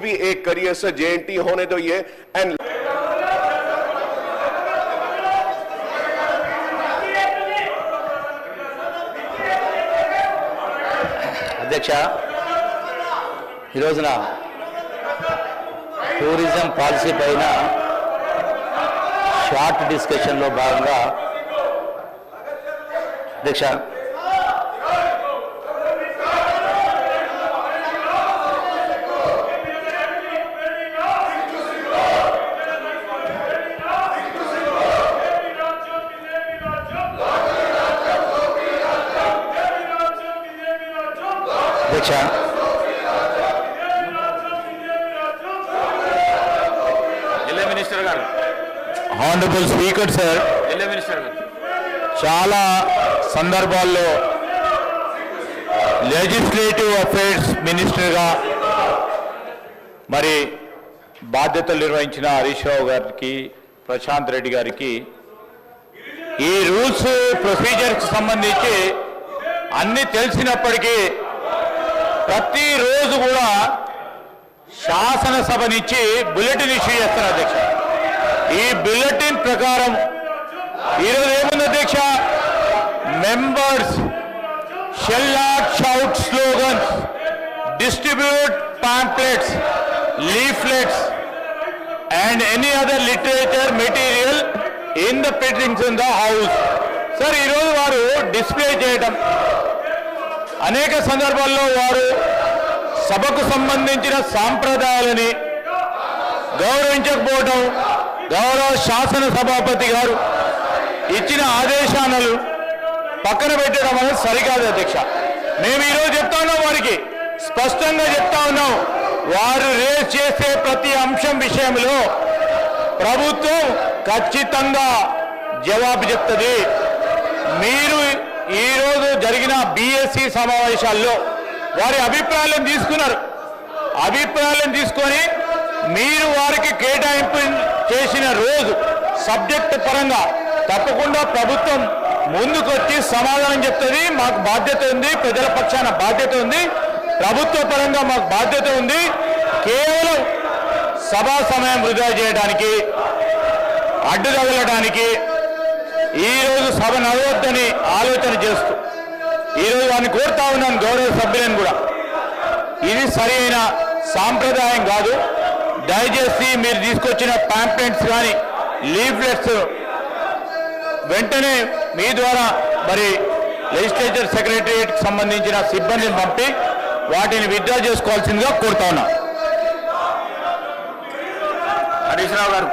भी एक करियर से जेएनटी होने दो ये एंड అధ్యక్ష ఈ రోజున టూరిజం పాలసీ పైన షార్ట్ డిస్కషన్లో భాగంగా అధ్యక్ష అధ్యక్ష. మినిస్టర్ గారు. హానరబుల్ స్పీకర్ సార్ మినిస్టర్ గారు. చాలా సందర్భాల్లో లెజిస్లేటివ్ అఫైర్స్ మినిస్టర్గా మరి బాధ్యతలు నిర్వహించిన హరీష్ రావు గారికి ప్రశాంత్ రెడ్డి గారికి ఈ రూల్స్ ప్రొసీజర్కి సంబంధించి అన్ని తెలిసినప్పటికీ ప్రతిరోజు కూడా శాసనసభ నుంచి బులెటిన్ ఇష్యూ చేస్తారు అధ్యక్ష. ఈ బులెటిన్ ప్రకారం ఈరోజు ఏముంది అధ్యక్ష? Members shall not shout slogans distribute pamphlets leaflets and any other literature material in the precincts in the house. Sir ఈరోజు వారు డిస్ప్లే చేయడం అనేక సందర్భాల్లో వారు సభకు సంబంధించిన సాంప్రదాయాలని గౌరవించకపోవడం గౌరవ శాసన సభాపతి గారు ఇచ్చిన ఆదేశాలను పక్కన పెట్టడం అనేది సరికాదు అధ్యక్ష. మేము ఈరోజు చెప్తా ఉన్నాం వారికి. స్పష్టంగా చెప్తా ఉన్నాం. వారు రేస్ చేసే ప్రతి అంశం విషయంలో ప్రభుత్వం ఖచ్చితంగా జవాబు చెప్తుంది. మీరు ఈరోజు జరిగిన బీఎస్సీ సమావేశాల్లో వారి అభిప్రాయాలను తీసుకున్నారు. అభిప్రాయాలను తీసుకొని మీరు వారికి కేటాయింపు చేసిన రోజు సబ్జెక్ట్ పరంగా తప్పకుండా ప్రభుత్వం ముందుకొచ్చి సమాధానం చెప్తుంది. మాకు బాధ్యత ఉంది. ప్రజల పక్షాన బాధ్యత ఉంది. ప్రభుత్వ పరంగా మాకు బాధ్యత ఉంది. కేవలం సభా సమయం వృధా చేయడానికి అడ్డు తగలడానికి ఈరోజు సభ నడవద్దని ఆలోచన చేస్తూ ఈరోజు వారిని కోరుతా ఉన్నాను గౌరవ సభ్యులను కూడా. ఇది సరి అయిన సాంప్రదాయం కాదు. దయచేసి మీరు తీసుకొచ్చిన ప్యాంప్లెట్స్ కానీ లీఫ్లెట్స్ వెంటనే మీ ద్వారా మరి లెజిస్లేచర్ సెక్రటరియట్కి సంబంధించిన సిబ్బందిని పంపి వాటిని విత్డ్రా చేసుకోవాల్సిందిగా కోరుతా ఉన్నా. హరీష్ రావు గారు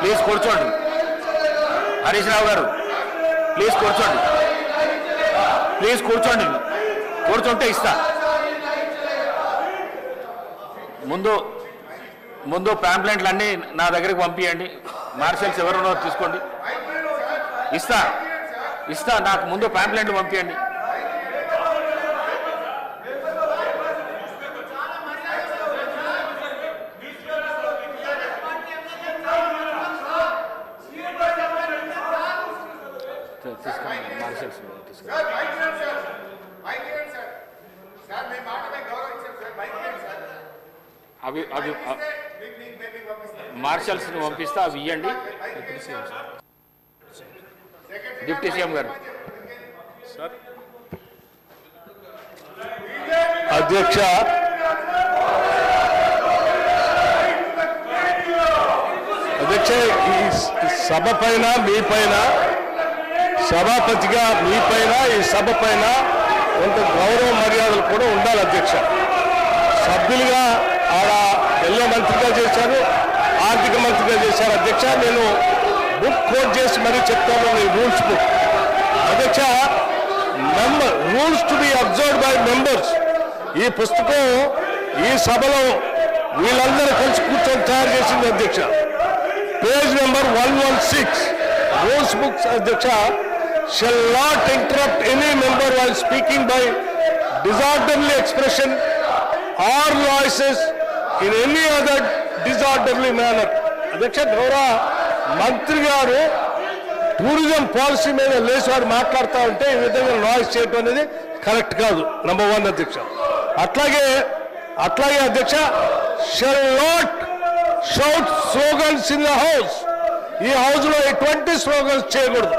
ప్లీజ్ కూర్చోండి. హరీష్ రావు గారు ప్లీజ్ కూర్చోండి. ప్లీజ్ కూర్చోండి. కూర్చుంటే ఇస్తా. ముందు ముందు ప్యాంప్లెంట్లు అన్నీ నా దగ్గరికి పంపించండి మార్షల్స్ ఎవరున్నారో తీసుకోండి ఇస్తా. ఇస్తా నాకు ముందు ప్యాంప్లెంట్లు పంపించండి తీసుకోండి మార్షల్స్ తీసుకోండి అవి అవి మార్షల్స్ని పంపిస్తా అవి ఇవ్వండి డిప్యూటీ సీఎం గారు. అధ్యక్ష. అధ్యక్ష ఈ సభ పైన మీ పైన సభాపతిగా మీ పైన ఈ సభ పైన కొంత గౌరవ మర్యాదలు కూడా ఉండాలి అధ్యక్ష. సభ్యులుగా ఆడ ఎల్ల మంత్రిగా చేశారు ఆర్థిక మంత్రిగా చేశారు. అధ్యక్ష నేను బుక్ కోట్ చేసి మరీ చెప్తాను ఈ రూల్స్ బుక్ అధ్యక్ష member rules to be observe by members ఈ పుస్తకం ఈ సభలో వీళ్ళందరూ కలిసి కూర్చొని తయారు చేసింది అధ్యక్ష. Page number one one six rules books అధ్యక్ష shall not interrupt any member while speaking by disorderly expression or voices in any other disorderly manner అధ్యక్ష గౌరవ మంత్రి గారు టూరిజం పాలసీ మీద లేచివారు మాట్లాడుతూ ఉంటే ఈ విధంగా నాయిస్ చేయటం అనేది కరెక్ట్ కాదు నంబర్ వన్ అధ్యక్ష. అట్లాగే అట్లాగే అధ్యక్ష shall not shout slogans in the house ఈ హౌస్లో ఎటువంటి స్లోగన్స్ చేయకూడదు.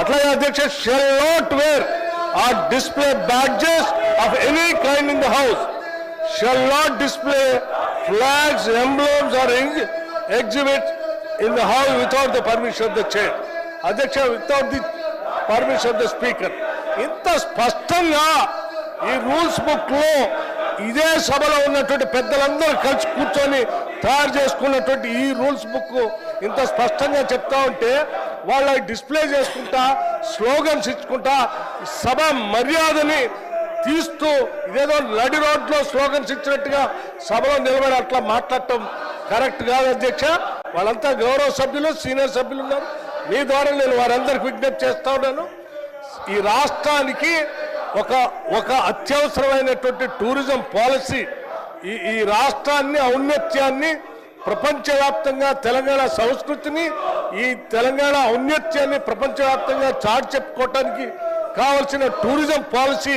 అట్లాగే అధ్యక్ష shall not wear or display badges of any kind in the house shall not display flags emblems or exhibit in the hall without the permission of the chair అధ్యక్ష without the permission of the speaker ఇంత స్పష్టంగా ఈ rules బుక్లో ఇదే సభలో ఉన్నటువంటి పెద్దలందరూ కలిసి కూర్చొని తయారు చేసుకున్నటువంటి ఈ రూల్స్ బుక్ ఇంత స్పష్టంగా చెప్తా ఉంటే వాళ్ళ డిస్ప్లే చేసుకుంటా స్లోగన్స్ ఇచ్చుకుంటా సభ మర్యాదని తీస్తూ ఇదేదో నడి రోడ్లో స్లోగన్స్ ఇచ్చినట్టుగా సభలో నిలబడి అట్లా మాట్లాడటం కరెక్ట్ కాదు అధ్యక్ష. వాళ్ళంతా గౌరవ సభ్యులు సీనియర్ సభ్యులు ఉన్నారు. మీ ద్వారా నేను వారందరికి విజ్ఞప్తి చేస్తా ఉన్నాను. ఈ రాష్ట్రానికి ఒక ఒక అత్యవసరమైనటువంటి టూరిజం పాలసీ ఈ ఈ రాష్ట్రాన్ని ఔన్నత్యాన్ని ప్రపంచవ్యాప్తంగా తెలంగాణ సంస్కృతిని ఈ తెలంగాణ ఔన్నత్యాన్ని ప్రపంచవ్యాప్తంగా చాటు చెప్పుకోవటానికి కావలసిన టూరిజం పాలసీ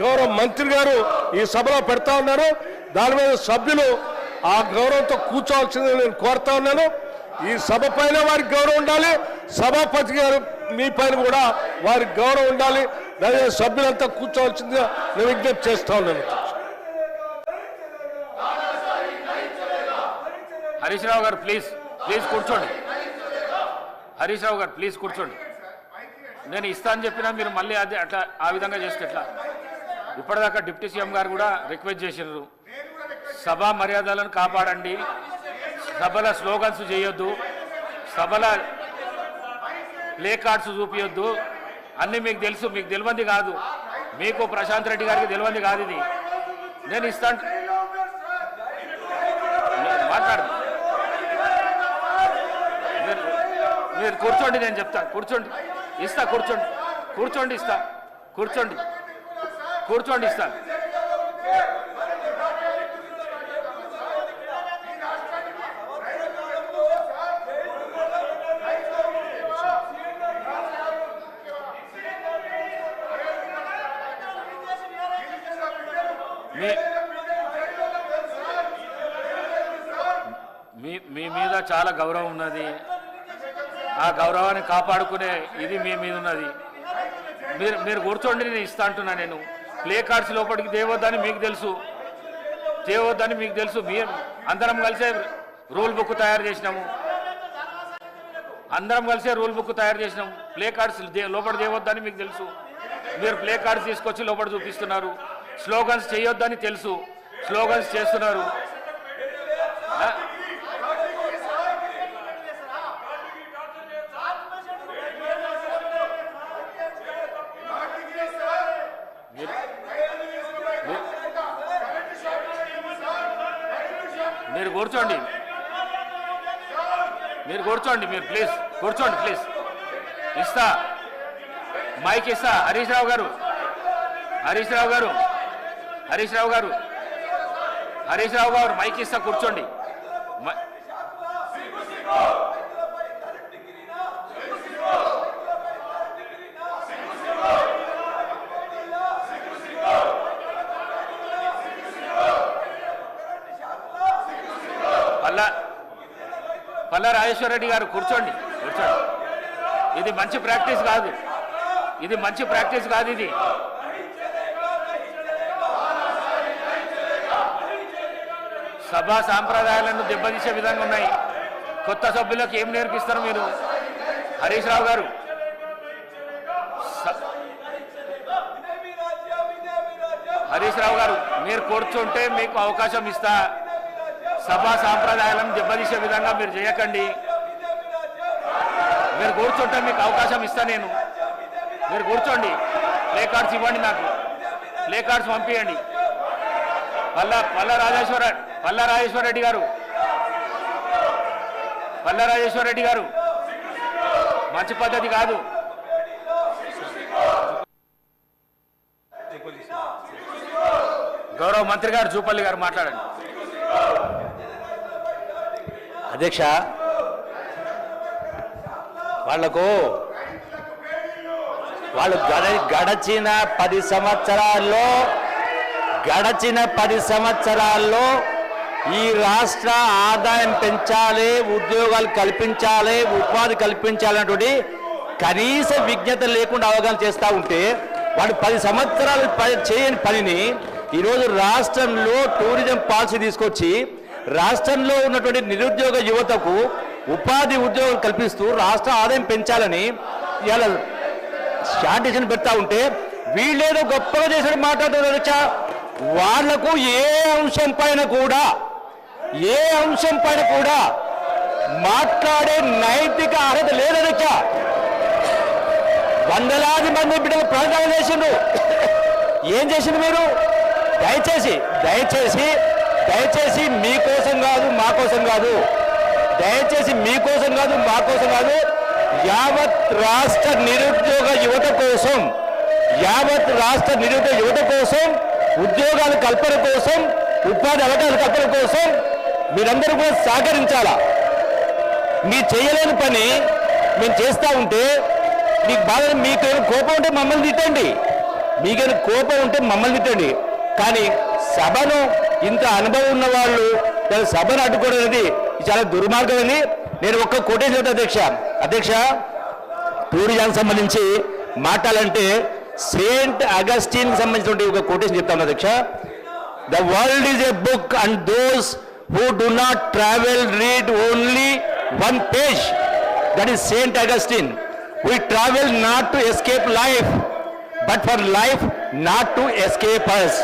గౌరవ మంత్రి గారు ఈ సభలో పెడతా ఉన్నారు దాని మీద సభ్యులు ఆ గౌరవంతో కూర్చోవాల్సిందని నేను కోరుతా ఉన్నాను. ఈ సభ పైన వారికి గౌరవం ఉండాలి. సభాపతి గారు మీ పైన కూడా వారికి గౌరవం ఉండాలి. దయచేసి సభ్యులంతా కూర్చోవాల్సిందిగా నేను విజ్ఞప్తి చేస్తా ఉన్నాను. హరీష్ రావు గారు ప్లీజ్ ప్లీజ్ కూర్చోండి. హరీష్ రావు గారు ప్లీజ్ కూర్చోండి. నేను ఇస్తా అని చెప్పినా మీరు మళ్ళీ అదే అట్లా ఆ విధంగా చేస్తే ఎట్లా? ఇప్పటిదాకా డిప్యూటీ సీఎం గారు కూడా రిక్వెస్ట్ చేసినారు సభా మర్యాదలను కాపాడండి. సభల స్లోగన్స్ చేయొద్దు. సభల ప్లే కార్డ్స్ చూపించొద్దు అన్నీ మీకు తెలుసు మీకు తెలియంది కాదు. మీకు ప్రశాంత్ రెడ్డి గారికి తెలియంది కాదు ఇది. నేను ఇస్తాను. మాట్లాడు. మీరు మీరు కూర్చోండి నేను చెప్తా. కూర్చోండి. ఇస్తా కూర్చోండి. కూర్చోండి ఇస్తా. కూర్చోండి. కూర్చోండి ఇస్తాను మీ మీ మీ మీద చాలా గౌరవం ఉన్నది. ఆ గౌరవాన్ని కాపాడుకునే ఇది మీ మీద ఉన్నది. మీరు మీరు కూర్చోండి నేను ఇస్తా అంటున్నా నేను. ప్లే కార్డ్స్ లోపలికి తేవద్దని మీకు తెలుసు. తేవద్దని మీకు తెలుసు. మీరు అందరం కలిసే రూల్ బుక్ తయారు చేసినాము. అందరం కలిసే రూల్ బుక్ తయారు చేసినాము. ప్లే కార్డ్స్ లోపల తేవద్దని మీకు తెలుసు. మీరు ప్లే కార్డ్స్ తీసుకొచ్చి లోపల చూపిస్తున్నారు. స్లోగన్స్ చేయొద్దని తెలుసు. స్లోగన్స్ చేస్తున్నారు ఆ? మీరు మీరు- మీరు కూర్చోండి. మీరు కూర్చోండి మీరు ప్లీజ్ కూర్చోండి ప్లీజ్ ఇస్తా. మైక్ ఇస్తా. హరీష్ రావు గారు. హరీష్ రావు గారు. హరీష్ రావు గారు. హరీష్ రావు గారు మైక్ ఇస్తా కూర్చోండి. మల్లా రాజేశ్వర రెడ్డి గారు కూర్చోండి కూర్చోండి. ఇది మంచి ప్రాక్టీస్ కాదు. ఇది మంచి ప్రాక్టీస్ కాదు ఇది. సభా సాంప్రదాయాలను దెబ్బతీసే విధంగా ఉన్నాయి. కొత్త సభ్యులకు ఏం నేర్పిస్తారు మీరు? హరీష్ రావు గారు. స- హరీష్ రావు గారు మీరు కూర్చుంటే మీకు అవకాశం ఇస్తా. సభా సాంప్రదాయాలను దెబ్బతీసే విధంగా మీరు చేయకండి. మీరు కూర్చుంటే మీకు అవకాశం ఇస్తా నేను. మీరు కూర్చోండి. ప్లే కార్డ్స్ ఇవ్వండి నాకు. ప్లే కార్డ్స్ పంపించండి పల్ల పల్ల రాజేశ్వర పల్ల రాజేశ్వర రెడ్డి గారు. పల్ల రాజేశ్వర రెడ్డి గారు. మంచి పద్ధతి కాదు. గౌరవ మంత్రి గారు జూపల్లి గారు మాట్లాడండి. అధ్యక్ష. వాళ్ళకు వాళ్ళు గడ గడచిన పది సంవత్సరాల్లో గడచిన పది సంవత్సరాల్లో ఈ రాష్ట్ర ఆదాయం పెంచాలి ఉద్యోగాలు కల్పించాలి ఉపాధి కల్పించాలన్నటువంటి కనీస విజ్ఞత లేకుండా అవగాహన చేస్తూ ఉంటే వాడు పది సంవత్సరాలు చేయని పనిని ఈరోజు రాష్ట్రంలో టూరిజం పాలసీ తీసుకొచ్చి రాష్ట్రంలో ఉన్నటువంటి నిరుద్యోగ యువతకు ఉపాధి ఉద్యోగం కల్పిస్తూ రాష్ట్ర ఆదాయం పెంచాలని ఇలా శాంటిషన్ పెడతా ఉంటే వీళ్ళేదో గొప్పగా చేసిన మాట్లాడుతున్నారు వాళ్ళకు ఏ అంశం పైన కూడా ఏ అంశం పైన కూడా మాట్లాడే నైతిక అర్హత లేదు వందలాది మంది బిడ్డలు ప్రాణాలు చేసిండ్రు. ఏం చేసిండు మీరు? దయచేసి దయచేసి దయచేసి మీకోసం కాదు మా కోసం కాదు. దయచేసి మీకోసం కాదు మా కోసం కాదు. యావత్ రాష్ట్ర నిరుద్యోగ యువత కోసం యావత్ రాష్ట్ర నిరుద్యోగ యువత కోసం ఉద్యోగాల కల్పన కోసం ఉపాధి అవకాశాల కల్పన కోసం మీరందరూ కూడా సహకరించాలా? మీరు చేయలేని పని మేము చేస్తూ ఉంటే మీకు బాధ మీకు కోపం ఉంటే మమ్మల్ని తిట్టండి. మీకైనా కోపం ఉంటే మమ్మల్ని తిట్టండి. కానీ సభను ఇంత అనుభవం ఉన్న వాళ్ళు సభను అడ్డుకోవడం అనేది చాలా దుర్మార్గం అని నేను ఒక్క కోటేజ్ చెప్తా అధ్యక్ష. అధ్యక్ష టూరిజానికి సంబంధించి మాట్లాడాలంటే సెయింట్ అగస్టిన్ సంబంధించిన ఒక కోటేజ్ చెప్తాను అధ్యక్ష. The world is a book and those who do not travel read only one page. That is saint Augustine. We travel not to escape life but for life not to escape us.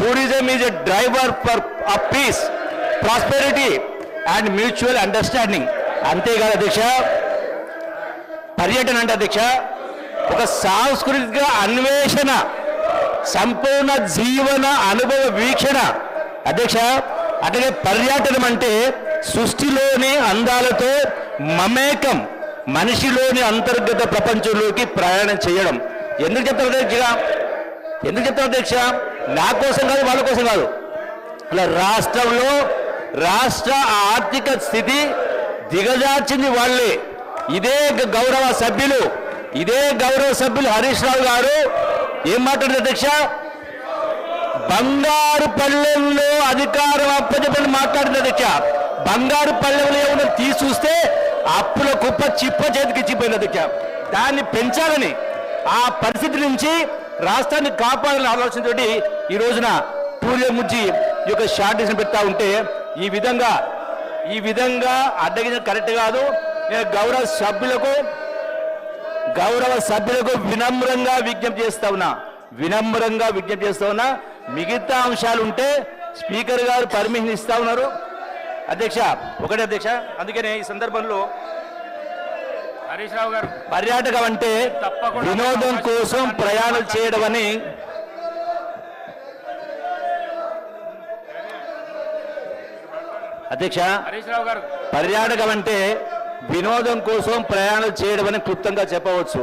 Tourism is a driver for a peace prosperity and mutual understanding అంతేకాదు అధ్యక్ష. పర్యటన అంటే అధ్యక్ష ఒక సాంస్కృతిక అన్వేషణ సంపూర్ణ జీవన అనుభవ వీక్షణ. అధ్యక్ష అట్లాగే పర్యటనం అంటే సృష్టిలోని అందాలతో మమేకం మనిషిలోని అంతర్గత ప్రపంచంలోకి ప్రయాణం చేయడం. ఎందుకు చెప్తారు అధ్యక్ష? ఎందుకు చెప్తారు అధ్యక్ష? నా కోసం కాదు వాళ్ళ కోసం కాదు. అలా రాష్ట్రంలో రాష్ట్ర ఆర్థిక స్థితి దిగజార్చింది వాళ్ళే. ఇదే గ- గౌరవ సభ్యులు ఇదే గౌరవ సభ్యులు హరీష్ రావు గారు. ఏం మాట్లాడారు అధ్యక్ష? బంగారు పల్లెల్లో అధికారం అప్పచెప్పని మాట్లాడింది అధ్యక్ష. బంగారు పల్లెల్లో ఏమన్నా తీసుకొస్తే అప్పుల కుప్ప చిప్ప చేతికి ఇచ్చిపోయింది అధ్యక్ష. దాన్ని పెంచాలని ఆ పరిస్థితి నుంచి రాష్ట్రాన్ని కాపాడాలని ఆలోచనతోటి ఈ రోజున టూరిజం నుంచి ఈ యొక్క షార్టేజ్ పెడతా ఉంటే ఈ విధంగా ఈ విధంగా అడ్డగించడం కరెక్ట్ కాదు. నేను గౌరవ సభ్యులకు గౌరవ సభ్యులకు వినమ్రంగా విజ్ఞప్తి చేస్తా ఉన్నా. వినమ్రంగా విజ్ఞప్తి చేస్తా ఉన్నా. మిగతా అంశాలు ఉంటే స్పీకర్ గారు పర్మిషన్ ఇస్తా ఉన్నారు. అధ్యక్ష ఒకటే అధ్యక్ష అందుకనే ఈ సందర్భంలో హరీష్ రావు గారు పర్యాటకం అంటే వినోదం కోసం ప్రయాణం చేయడం అని అధ్యక్ష పర్యాటకం అంటే వినోదం కోసం ప్రయాణం చేయడం అని క్లుప్తంగా చెప్పవచ్చు.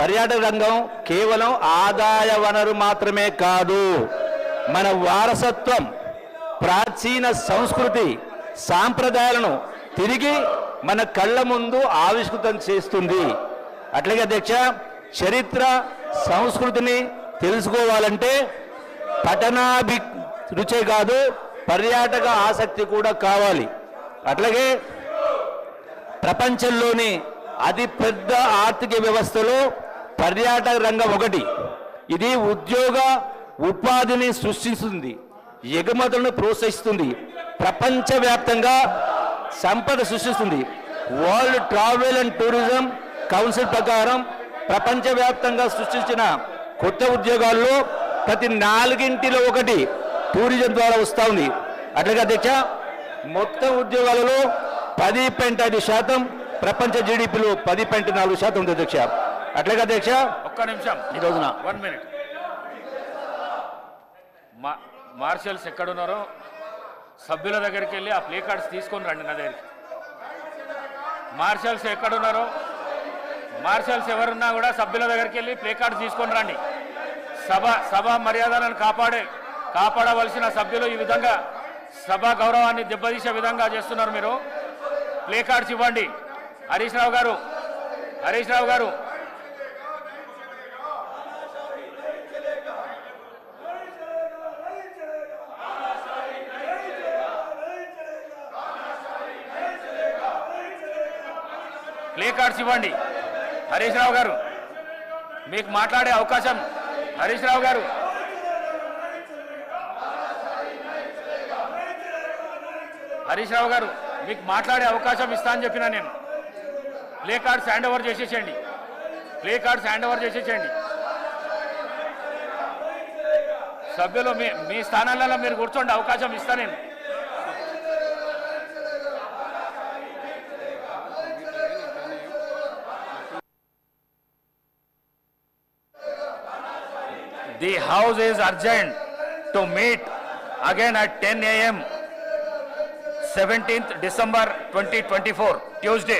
పర్యాటక రంగం కేవలం ఆదాయ వనరు మాత్రమే కాదు మన వారసత్వం ప్రాచీన సంస్కృతి సాంప్రదాయాలను తిరిగి మన కళ్ళ ముందు ఆవిష్కృతం చేస్తుంది. అట్లాగే అధ్యక్ష చరిత్ర సంస్కృతిని తెలుసుకోవాలంటే పఠనాభి రుచే కాదు పర్యాటక ఆసక్తి కూడా కావాలి. అట్లాగే ప్రపంచంలోని అతి పెద్ద ఆర్థిక వ్యవస్థలో పర్యాటక రంగం ఒకటి. ఇది ఉద్యోగ ఉపాధిని సృష్టిస్తుంది ఎగుమతులను ప్రోత్సహిస్తుంది ప్రపంచవ్యాప్తంగా సంపద సృష్టిస్తుంది. World travel and tourism council ప్రకారం ప్రపంచవ్యాప్తంగా సృష్టించిన కొత్త ఉద్యోగాల్లో ప్రతి నాలుగింటిలో ఒకటి టూరిజం ద్వారా వస్తూ ఉంది. అట్లాగే అధ్యక్ష మొత్తం ఉద్యోగాలలో పది పాయింట్ ఐదు శాతం ప్రపంచ జీడిపిలో పది పాయింట్ నాలుగు శాతం ఉంది అధ్యక్ష. అట్లాగే అధ్యక్ష ఒక్క నిమిషం. ఈ రోజున. One minute. మార్షల్స్ ఎక్కడున్నారో సభ్యుల దగ్గరికి వెళ్ళి ఆ ప్లే కార్డ్స్ తీసుకొని రండి నా దగ్గరికి. మార్షల్స్ ఎక్కడున్నారో మార్షల్స్ ఎవరున్నా కూడా సభ్యుల దగ్గరికి వెళ్ళి ప్లే కార్డ్స్ తీసుకొని రండి. సభ సభ మర్యాదలను కాపాడే కాపాడవలసిన సభ్యులు ఈ విధంగా సభా గౌరవాన్ని దెబ్బతీసే విధంగా చేస్తున్నారు మీరు. ప్లే కార్డ్స్ ఇవ్వండి. హరీష్ రావు గారు హరీష్ రావు గారు. ప్లే కార్డ్స్ ఇవ్వండి. హరీష్ రావు గారు మీకు మాట్లాడే అవకాశం. హరీష్ రావు గారు. హరీష్ రావు గారు మీకు మాట్లాడే అవకాశం ఇస్తా అని చెప్పిన నేను. ప్లే కార్డ్స్ హ్యాండ్ ఓవర్ చేసేసేయండి. ప్లే కార్డ్స్ హ్యాండ్ ఓవర్ చేసేసేయండి. సభ్యులు మీ మీ స్థానాలలో మీరు కూర్చోండి అవకాశం ఇస్తా నేను. The house is adjourned to meet again at ten AM seventeenth December twenty twenty four Tuesday